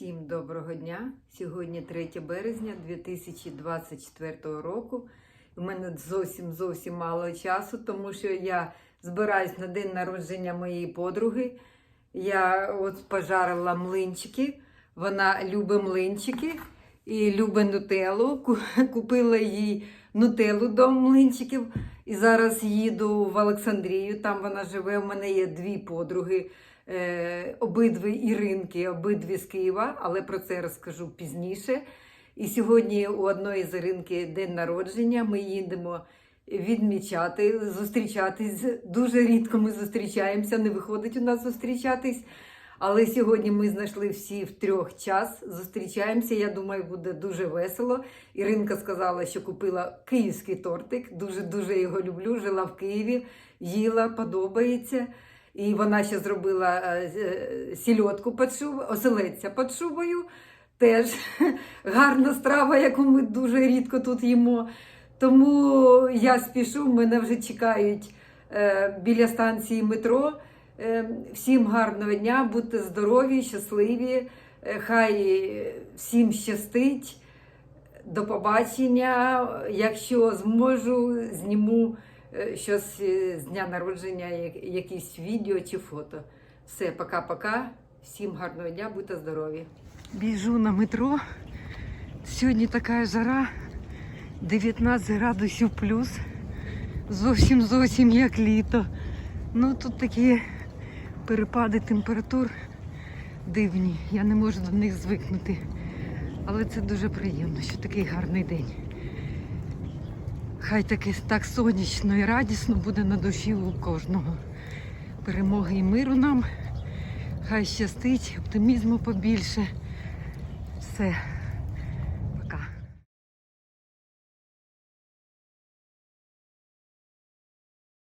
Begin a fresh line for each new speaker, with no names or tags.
Всім доброго дня. Сьогодні 3 березня 2024 року. У мене зовсім зовсім мало часу, тому що я збираюсь на день народження моєї подруги. Я от пожарила млинчики. Вона любить млинчики і любить нутеллу. Ку- Купила їй нутеллу до млинчиків. І зараз їду в Олександрію. Там вона живе. У мене є дві подруги. Е, обидві Іринки, обидві з Києва, але про це розкажу пізніше. І сьогодні у одної з Іринки день народження. Ми їдемо відмічати, зустрічатись. Дуже рідко ми зустрічаємося, не виходить у нас зустрічатись. Але сьогодні ми знайшли всі в трьох час. Зустрічаємося. Я думаю, буде дуже весело. Іринка сказала, що купила київський тортик. Дуже дуже його люблю. Жила в Києві, їла, подобається. І вона ще зробила е, е, сільотку під шубою, оселедця під шубою. Теж гарна страва, яку ми дуже рідко тут їмо. Тому я спішу, мене вже чекають е, біля станції метро. Всім гарного дня, будьте здорові, щасливі. Хай всім щастить. До побачення. Якщо зможу, зніму щось е, з дня народження, якісь відео чи фото. Все, пока-пока. Всім гарного дня, будьте здорові. Біжу на метро. Сьогодні така жара, 19 градусів плюс. Зовсім зовсім як літо. Ну тут такі перепади температур дивні. Я не можу до них звикнути. Але це дуже приємно, що такий гарний день. Хай таки так сонячно і радісно буде на душі у кожного. Перемоги і миру нам. Хай щастить, оптимізму побільше. Все.